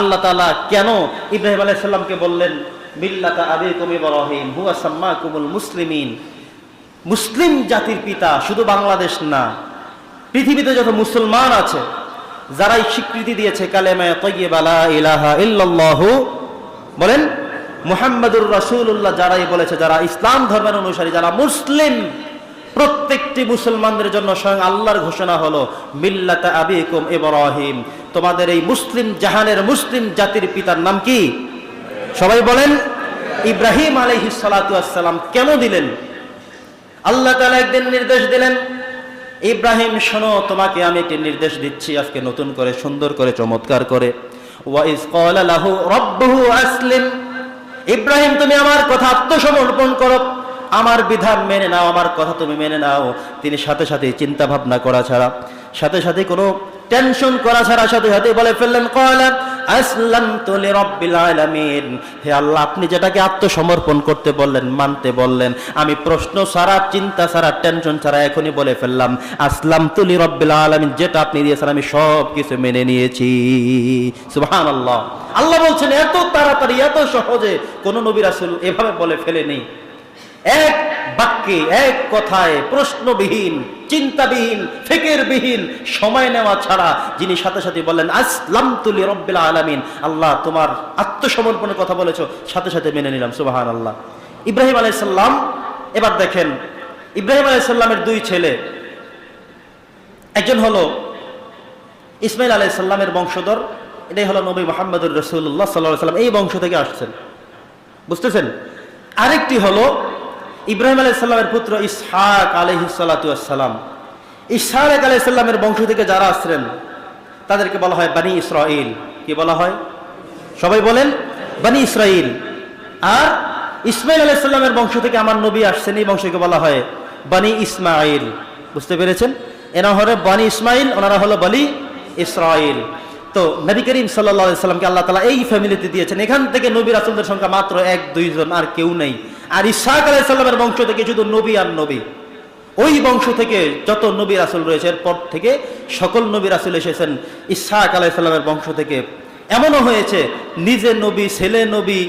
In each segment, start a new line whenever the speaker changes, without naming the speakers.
আল্লাহ তাআলা কেন ইব্রাহিম আলাইহিস সালামকে বললেন, মিল্লাতা আবিকুম ইব্রাহিম, হুয়া সাম্মাকুমুল মুসলিমিন। মুসলিম জাতির পিতা শুধু বাংলাদেশ না, পৃথিবীতে যত মুসলমান আছে, যারাই স্বীকৃতি দিয়েছে কালেমায় তৈয়বা লা ইলাহা ইল্লাল্লাহু, বলেন মুহাম্মাদুর রাসূলুল্লাহ যারাই বলেছে, যারা ইসলাম ধর্মের অনুসারী, যারা মুসলিম, প্রত্যেকটি মুসলমানদের জন্য স্বয়ং আল্লাহর ঘোষণা হলো, মিল্লাতা আবিকুম ইব্রাহিম। তোমাদের এই মুসলিম জাহানের মুসলিম জাতির পিতার নাম কি? সবাই বলেন, ইব্রাহিম আলাইহিস সালাতু আসসালাম কেন দিলেন? আল্লাহ তাআলা একদিন নির্দেশ দিলেন, ইব্রাহিম, শোনো, তোমাকে আমি একটি নির্দেশ দিচ্ছি, আজকে নতুন করে, সুন্দর করে, চমৎকার করে। ইব্রাহিম, তুমি আমার কথা আত্মসমর্পণ করো। আমার বিধান মেনে নাও, আমার কথা তুমি মেনে নাও। তিনি সাথে সাথে চিন্তা ভাবনা করা ছাড়া, সাথে সাথে কোনো টেনশন করা ছাড়া সাথে সাথে বলে ফেললেন, কয়লা, আসলামতু লিরাব্বিল আলামিন। হে আল্লাহ, আপনি যেটাকে আত্মসমর্পণ করতে বললেন, মানতে বললেন, আমি প্রশ্ন ছাড়া, চিন্তা ছাড়া, টেনশন ছাড়া এখনই বলে ফেললাম আসলাম তুলি রব্বিল আলামিন, যেটা আপনি দিয়েছেন, আমি সব কিছু মেনে নিয়েছি। সুবহানাল্লাহ। আল্লাহ বলছেন, এত তাড়াতাড়ি, এত সহজে কোন নবী রাসূল এভাবে বলে ফেলেনি। এক বাক্যে, এক কথায় প্রশ্নবিহীন, চিন্তাবিহীন, ফিকিরবিহীন সময় নেওয়া ছাড়া যিনি সাথে সাথে বললেন আসলাম তুলি রব্বিল আলামিন। আল্লাহ তোমার আত্মসমর্পণের কথা বলেছ, সাথে সাথে মেনে নিলাম সুবাহান আল্লাহ ইব্রাহিম আলাইসাল্লাম এবার দেখেন, ইব্রাহিম আলাইসাল্লামের দুই ছেলে। একজন হলো ইসমাইল আলাইসাল্লামের বংশধর, এটাই হলো নবী মোহাম্মদুর রসুল্লাহ সাল্লাহ সাল্লাম, এই বংশ থেকে আসছেন। বুঝতেছেন? আরেকটি হলো ইব্রাহিম আলাইসাল্লামের পুত্র ইসহাক আলহিসাল্লাম ইসহাক আলাইসাল্লামের বংশ থেকে যারা আসছেন, তাদেরকে বলা হয় বানি ইসরাইল কি বলা হয়? সবাই বলেন, বানি ইসরাইল আর ইসমাইল আলাইসাল্লামের বংশ থেকে আমার নবী আসছেন, এই বংশকে বলা হয় বানি ইসমাইল বুঝতে পেরেছেন? এরা হলো বানি ইসমাইল ওনারা হলো বলি ইসরাইল তো নবী করিম সাল্লাহ সাল্লামকে আল্লাহ তালা এই ফ্যামিলিতে দিয়েছেন। এখান থেকে নবী রাসুলদের সংখ্যা মাত্র এক দুইজন আর কেউ নেই। আর ইসাহাক আলাইসাল্লামের বংশ থেকে শুধু নবী আর নবী। ওই বংশ থেকে যত নবী রাসুল রয়েছে পর থেকে সকল নবী রাসুল এসেছেন ইসাহাক আলাইসাল্লামের বংশ থেকে। এমনও হয়েছে, নিজে নবী, ছেলে নবী,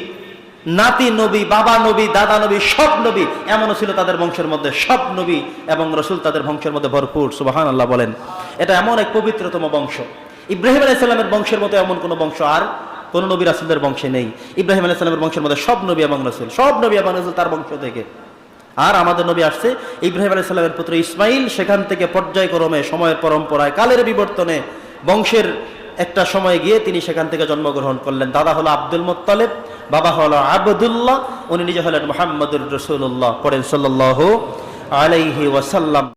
নাতি নবী, বাবা নবী, দাদা নবী, সব নবী, এমনও ছিল তাদের বংশের মধ্যে, সব নবী এবং রসুল তাদের বংশের মধ্যে ভরপুর সুবাহান আল্লাহ বলেন। এটা এমন এক পবিত্রতম বংশ। ইব্রাহিম আলাইসাল্লামের বংশের মতো এমন কোনো বংশ আর কোন নবী রাসুলদের বংশে নেই। ইব্রাহিম আলাইসাল্লামের বংশের মধ্যে সব নবী এবং রসুল, সব নবী এবং রসুল তার বংশ থেকে। আর আমাদের নবী আসছে ইব্রাহিম আলাইসাল্লামের পুত্র ইসমাইল, সেখান থেকে পর্যায়ক্রমে সময়ের পরম্পরায়, কালের বিবর্তনে বংশের একটা সময় গিয়ে তিনি সেখান থেকে জন্মগ্রহণ করলেন। দাদা হলো আব্দুল মোত্তালেব, বাবা হলো আবদুল্লাহ, উনি নিজে হলেন মোহাম্মদুর রসুল্লাহ পড়েন সাল্লাহ আলাইহি ওয়াসাল্লাম।